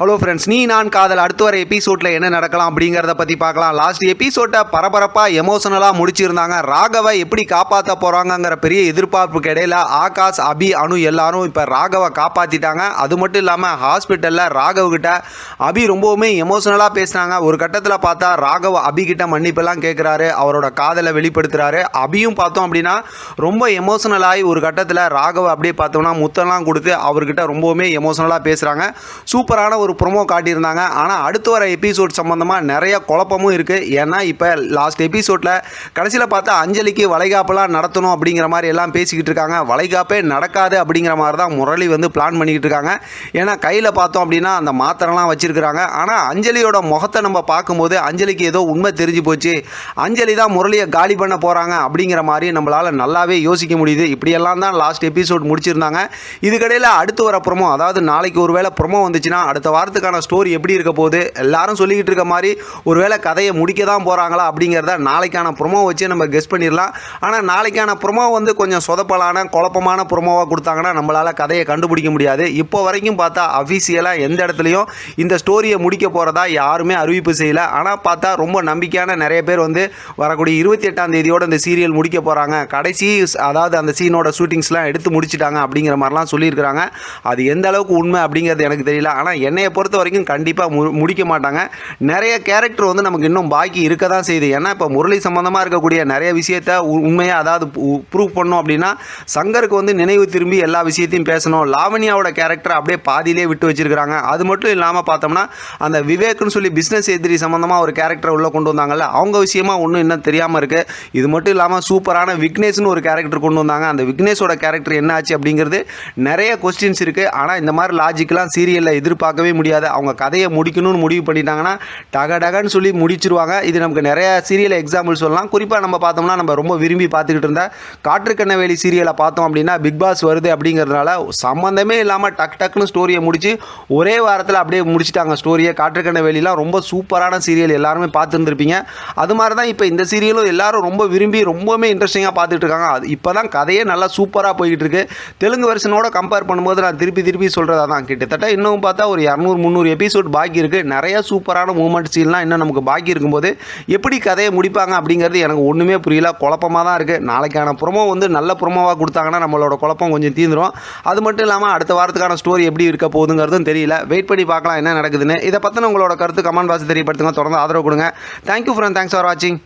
Hello friends நீ நான் காதல் அடுத்து வர எபிசோடில் என்ன நடக்கலாம் அப்படிங்கிறத பற்றி பார்க்கலாம். லாஸ்ட் எபிசோட்டை பரபரப்பாக எமோஷனலாக முடிச்சிருந்தாங்க. ராகவை எப்படி காப்பாற்ற போகிறாங்கங்கிற பெரிய எதிர்பார்ப்புக்கு இடையில ஆகாஷ் அபி அனு எல்லாரும் இப்போ ராகவை காப்பாற்றிட்டாங்க அது மட்டும் இல்லாமல் ஹாஸ்பிட்டலில் ராகவ்கிட்ட அபி ரொம்பவுமே எமோஷனலாக பேசினாங்க ஒரு கட்டத்தில் பார்த்தா ராகவ் அபிகிட்ட மன்னிப்பெல்லாம் கேட்குறாரு அவரோட காதலை வெளிப்படுத்துகிறாரு அபியும் பார்த்தோம் அப்படின்னா ரொம்ப எமோஷனலாகி ஒரு கட்டத்தில் ராகவ் அப்படியே பார்த்தோம்னா முத்தம்லாம் கொடுத்து அவர்கிட்ட ரொம்பவுமே எமோஷனலாக பேசுகிறாங்க சூப்பரான ஒரு ப்ரொமோ காட்டியிருந்தாங்க. ஆனால் அடுத்து வர எபிசோட் சம்மந்தமாக நிறைய குழப்பமும் இருக்குது ஏன்னா இப்போ லாஸ்ட் எபிசோடில் கடைசியில் பார்த்தா அஞ்சலிக்கு வளைகாப்பெல்லாம் நடத்தணும் அப்படிங்கிற மாதிரி எல்லாம் பேசிக்கிட்டு இருக்காங்க. வளைகாப்பே நடக்காது அப்படிங்கிற மாதிரி தான் முரளி வந்து பிளான் பண்ணிக்கிட்டு இருக்காங்க. ஏன்னா கையில் பார்த்தோம் அப்படின்னா அந்த மாத்திரைலாம் வச்சுருக்கிறாங்க. ஆனால் அஞ்சலியோட முகத்தை நம்ம பார்க்கும்போது அஞ்சலிக்கு ஏதோ உண்மை தெரிஞ்சு போச்சு. அஞ்சலி தான் முரளியை காலி பண்ண போகிறாங்க அப்படிங்கிற மாதிரி நம்மளால் நல்லாவே யோசிக்க முடியுது. இப்படியெல்லாம் தான் லாஸ்ட் எபிசோட் முடிச்சிருந்தாங்க. இதுக்கடையில் அடுத்து வர ப்ரொமோ அதாவது நாளைக்கு ஒருவேளை ப்ரொமோ வந்துச்சுன்னா அடுத்த வாரத்துக்கான ஸ்டோரி எப்படி இருக்க போகுது? எல்லாரும் சொல்லிக்கிட்டு இருக்க மாதிரி ஒருவேளை கதையை முடிக்க தான் போகிறாங்களா அப்படிங்கிறத நாளைக்கான ப்ரொமோ வச்சு நம்ம கெஸ் பண்ணிடலாம். ஆனால் நாளைக்கான ப்ரொமோ வந்து கொஞ்சம் சொதப்பலான குழப்பமான ப்ரொமோவாக கொடுத்தாங்கன்னா நம்மளால் கதையை கண்டுபிடிக்க முடியாது. இப்போ வரைக்கும் பார்த்தா அஃபீஷியலாக எந்த இடத்துலையும் இந்த ஸ்டோரியை முடிக்க போகிறதா யாருமே அறிவிப்பு செய்யலை. ஆனால் பார்த்தா ரொம்ப நம்பிக்கையான நிறைய பேர் வந்து வரக்கூடிய இருபத்தி எட்டாம் தேதியோட இந்த சீரியல் முடிக்க போகிறாங்க கடைசி அதாவது அந்த சீனோட ஷூட்டிங்ஸ்லாம் எடுத்து முடிச்சிட்டாங்க அப்படிங்கிற மாதிரிலாம் சொல்லியிருக்கிறாங்க. அது எந்த அளவுக்கு உண்மை அப்படிங்கிறது எனக்கு தெரியல. ஆனால் என்ன என்னையை பொறுத்த வரைக்கும் கண்டிப்பாக மு முடிக்க மாட்டாங்க. நிறைய கேரக்டர் வந்து நமக்கு இன்னும் பாக்கி இருக்க தான் செய்யுது. ஏன்னா இப்போ முரளி சம்மந்தமாக இருக்கக்கூடிய நிறைய விஷயத்த உ- அதாவது ப்ரூவ் பண்ணோம் அப்படின்னா சங்கருக்கு வந்து நினைவு திரும்பி எல்லா விஷயத்தையும் பேசணும். லாவணியாவோட கேரக்டர் அப்படியே பாதியிலே விட்டு வச்சிருக்கிறாங்க. அது மட்டும் இல்லாமல் பார்த்தோம்னா அந்த விவேக்னு சொல்லி பிஸ்னஸ் எதிரி சம்மந்தமாக ஒரு கேரக்டர் உள்ளே கொண்டு வந்தாங்கல்ல அவங்க விஷயமா ஒன்றும் இன்னும் தெரியாமல் இருக்குது இது மட்டும் இல்லாமல் சூப்பரான விக்னேஷ்னு ஒரு கேரக்டர் கொண்டு வந்தாங்க. அந்த விக்னேஷோட கேரக்டர் என்ன ஆச்சு அப்படிங்கிறது நிறைய கொஸ்டின்ஸ் இருக்குது ஆனால் இந்த மாதிரி லாஜிக்கெலாம் சீரியலில் எதிர்பார்க்கவே முடியாது. அவங்க கதையை முடிக்கணும்னு முடிவு பண்ணிட்டாங்கன்னா டக டகன்னு சொல்லி முடிச்சிருவாங்க. இது நமக்கு நிறைய சீரியல் எக்ஸாம்பிள் சொல்லலாம். குறிப்பாக நம்ம பார்த்தோம்னா நம்ம ரொம்ப விரும்பி பார்த்துக்கிட்டு இருந்த காற்றுக்கண்ணவேலி சீரியலை பார்த்தோம் அப்படின்னா பிக் பாஸ் வருது அப்படிங்கிறதுனால சம்மந்தமே இல்லாமல் டக் டக்குன்னு ஸ்டோரியை முடிச்சு ஒரே வாரத்தில் அப்படியே முடிச்சிட்டாங்க ஸ்டோரியை காற்றுக்கண்ணவேலிலாம் ரொம்ப சூப்பரான சீரியல் எல்லாருமே பார்த்துருந்துருப்பீங்க. அது மாதிரி தான் இப்போ இந்த சீரியலும் எல்லாரும் ரொம்ப விரும்பி ரொம்பவுமே இன்ட்ரெஸ்டிங்காக பார்த்துட்டு இருக்காங்க. அது இப்போ தான் கதையே நல்லா சூப்பராக போய்கிட்டு இருக்கு. தெலுங்கு வருஷனோட கம்பேர் பண்ணும்போது நான் திருப்பி திருப்பி சொல்கிறதா தான் கிட்டத்தட்ட இன்னும் பார்த்தா ஒரு இரநூறு முந்நூறு எபிசோட் பாக்கி இருக்குது நிறைய சூப்பரான மூமெண்ட் சீன்லாம் இன்னும் நமக்கு பாக்கி இருக்கும்போது எப்படி கதையை முடிப்பாங்க அப்படிங்கிறது எனக்கு ஒன்றுமே புரியல. குழப்பமாக தான் இருக்குது நாளைக்கான ப்ரொமோ வந்து நல்ல ப்ரொமோவாக கொடுத்தாங்கன்னா நம்மளோட குழப்பம் கொஞ்சம் தீந்துடும் அது மட்டும் இல்லாமல் அடுத்த வாரத்துக்கான ஸ்டோரி எப்படி இருக்க போகுதுங்கிறதும் தெரியல. வெயிட் பண்ணி பார்க்கலாம் என்ன நடக்குதுன்னு. இதை பற்றின உங்களோட கருத்து கமெண்ட் பாக்ஸ் தெரியப்படுத்துங்க. தொடர்ந்து ஆதரவு கொடுங்க. தேங்க்யூ ஃப்ரெண்ட் தேங்க்ஸ் ஃபார் வாட்சிங்